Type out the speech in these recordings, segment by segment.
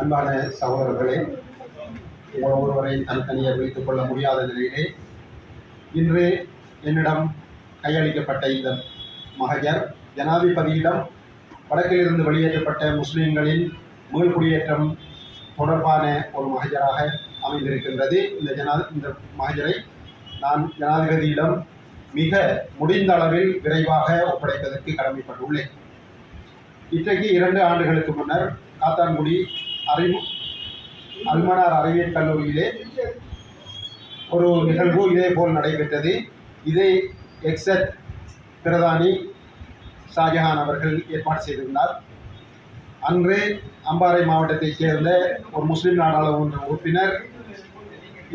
அன்பான சகோதரர்களே உங்கள் ஒருவரை தனித்தனியாக வைத்துக் கொள்ள முடியாத நிலையிலே இன்று என்னிடம் கையளிக்கப்பட்ட இந்த மகஜர் ஜனாதிபதியிடம் வடக்கிலிருந்து வெளியேற்றப்பட்ட முஸ்லீம்களின் மீள்குடியேற்றம் தொடர்பான ஒரு மகஜராக அமைந்திருக்கின்றது. இந்த ஜனா இந்த மகஜரை நான் ஜனாதிபதியிடம் மிக முடிந்த அளவில் விரைவாக ஒப்படைப்பதற்கு கடமைப்பட்டுள்ளேன். இன்றைக்கு இரண்டு ஆண்டுகளுக்கு முன்னர் காத்தான்குடி அறி அல்மனார் அறிவியல் கல்லூரியிலே ஒரு நிகழ்வு இதே போல் நடைபெற்றது. இதை எக்ஸட் பிரதானி ஷாஜஹான் அவர்கள் ஏற்பாடு செய்திருந்தார். அன்று அம்பாறை மாவட்டத்தைச் சேர்ந்த ஒரு முஸ்லீம் நாடாளுமன்ற உறுப்பினர்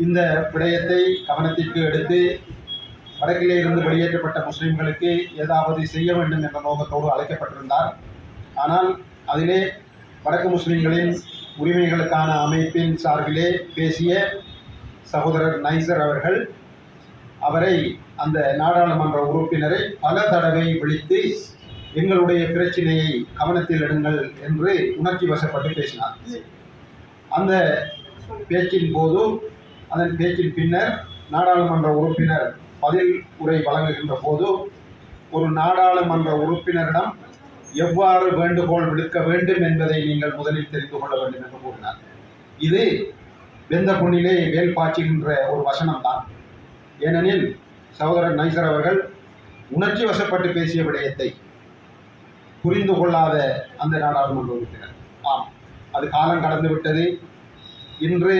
இந்த விடயத்தை கவனத்திற்கு எடுத்து வடக்கிலே இருந்து வெளியேற்றப்பட்ட முஸ்லீம்களுக்கு ஏதாவது செய்ய வேண்டும் என்ற நோக்கத்தோடு அழைக்கப்பட்டிருந்தார். ஆனால் அதிலே வடக்கு முஸ்லீம்களின் உரிமைகளுக்கான அமைப்பின் சார்பிலே பேசிய சகோதரர் நைசர் அவர்கள் அவரை அந்த நாடாளுமன்ற உறுப்பினரை பல தடவை விழித்து எங்களுடைய பிரச்சினையை கவனத்தில் எடுங்கள் என்று உணர்ச்சி வசப்பட்டு பேசினார். அந்த பேச்சின் போது அதன் பேச்சின் பின்னர் நாடாளுமன்ற உறுப்பினர் பதில் உரை வழங்குகின்ற போது ஒரு நாடாளுமன்ற உறுப்பினரிடம் எவ்வாறு வேண்டுகோள் விடுக்க வேண்டும் என்பதை நீங்கள் முதலில் தெரிந்து கொள்ள வேண்டும் என்று கூறினார். இது வெந்த பொண்ணிலே வேல் பாய்ச்சுகின்ற ஒரு வசனம்தான். ஏனெனில் சகோதரர் நைசர் அவர்கள் உணர்ச்சி வசப்பட்டு பேசிய விடயத்தை புரிந்து கொள்ளாத அந்த நாடாளுமன்ற உறுப்பினர் ஆம் அது காலம் கடந்து விட்டது. இன்று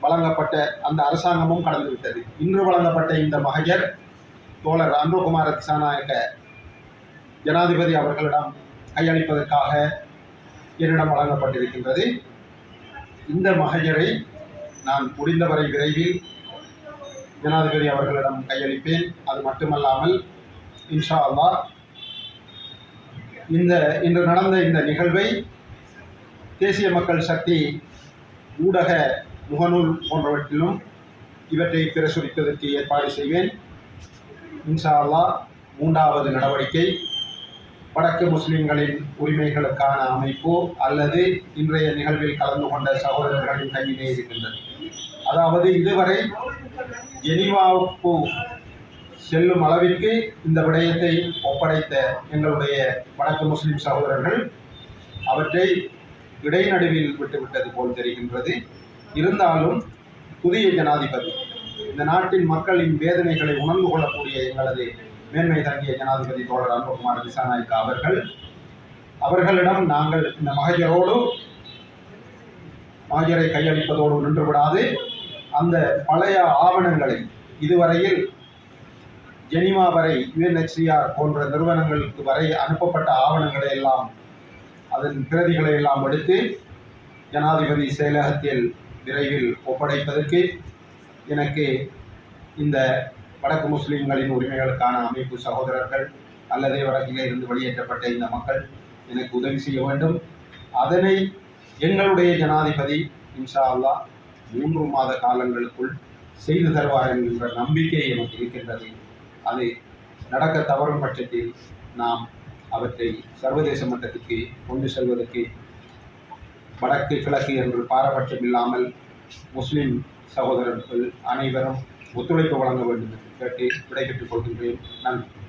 வழங்கப்பட்ட அந்த அரசாங்கமும் கடந்து விட்டது. இன்று வழங்கப்பட்ட இந்த மகஜர் தோழர் அன்புகுமார திசாநாயக்க ஜனாதிபதி அவர்களிடம் கையளிப்பதற்காக என்னிடம் வழங்கப்பட்டிருக்கின்றது. இந்த மகஜரை நான் முடிந்தவரை விரைவில் ஜனாதிபதி அவர்களிடம் கையளிப்பேன். அது மட்டுமல்லாமல் இன்ஷா அல்லா இந்த இன்று நடந்த இந்த நிகழ்வை தேசிய மக்கள் சக்தி ஊடக முகநூல் போன்றவற்றிலும் இவற்றை பிரசுரிப்பதற்கு ஏற்பாடு செய்வேன். இன்ஷா அல்லாஹ் மூன்றாவது நடவடிக்கை வடக்கு முஸ்லிம்களின் உரிமைகளுக்கான அமைப்பு அல்லது இன்றைய நிகழ்வில் கலந்து கொண்ட சகோதரர்களின் கையிலே இருக்கின்றது. அதாவது இதுவரை ஜெனிவாவுக்கு செல்லும் அளவிற்கு இந்த விடயத்தை ஒப்படைத்த எங்களுடைய வடக்கு முஸ்லிம் சகோதரர்கள் அவற்றை இடைநடுவில் விட்டுவிட்டது போல் தெரிகின்றது. இருந்தாலும் புதிய ஜனாதிபதி இந்த நாட்டின் மக்களின் வேதனைகளை உணர்ந்து கொள்ளக்கூடிய எங்களது மேன்மை தங்கிய ஜனாதிபதி தோழர் அன்பகுமார் திசாநாயக்கா அவர்கள் அவர்களிடம் நாங்கள் இந்த மகஜரோடு மகஜரை கையளிப்பதோடு நின்றுவிடாது. அந்த பழைய ஆவணங்களை இதுவரையில் ஜெனிமா வரை யுஎன்ஹெச்சிஆர் போன்ற நிறுவனங்களுக்கு வரை அனுப்பப்பட்ட ஆவணங்களை எல்லாம் அதன் பிரதிகளை எல்லாம் எடுத்து ஜனாதிபதி செயலகத்தில் விரைவில் ஒப்படைப்பதற்கு எனக்கு இந்த வடக்கு முஸ்லீம்களின் உரிமைகளுக்கான அமைப்பு சகோதரர்கள் அல்லது வடக்கிலே இருந்து வெளியேற்றப்பட்ட இந்த மக்கள் எனக்கு உதவி செய்ய வேண்டும். அதனை எங்களுடைய ஜனாதிபதி இன்ஷா அல்லாஹ் மூன்று மாத காலங்களுக்குள் செய்து தருவார் என்கின்ற நம்பிக்கை எனக்கு இருக்கின்றது. அது நடக்க தவறும் பட்சத்தில் நாம் அவற்றை சர்வதேச மட்டத்துக்கு கொண்டு செல்வதற்கு வடக்கு கிழக்கு என்று பாரபட்சம் இல்லாமல் முஸ்லிம் சகோதரர்கள் அனைவரும் ஒத்துழைப்பு வழங்க வேண்டும் என்று கேட்டு விடைபெற்றுக் கொள்கின்றேன். நன்றி.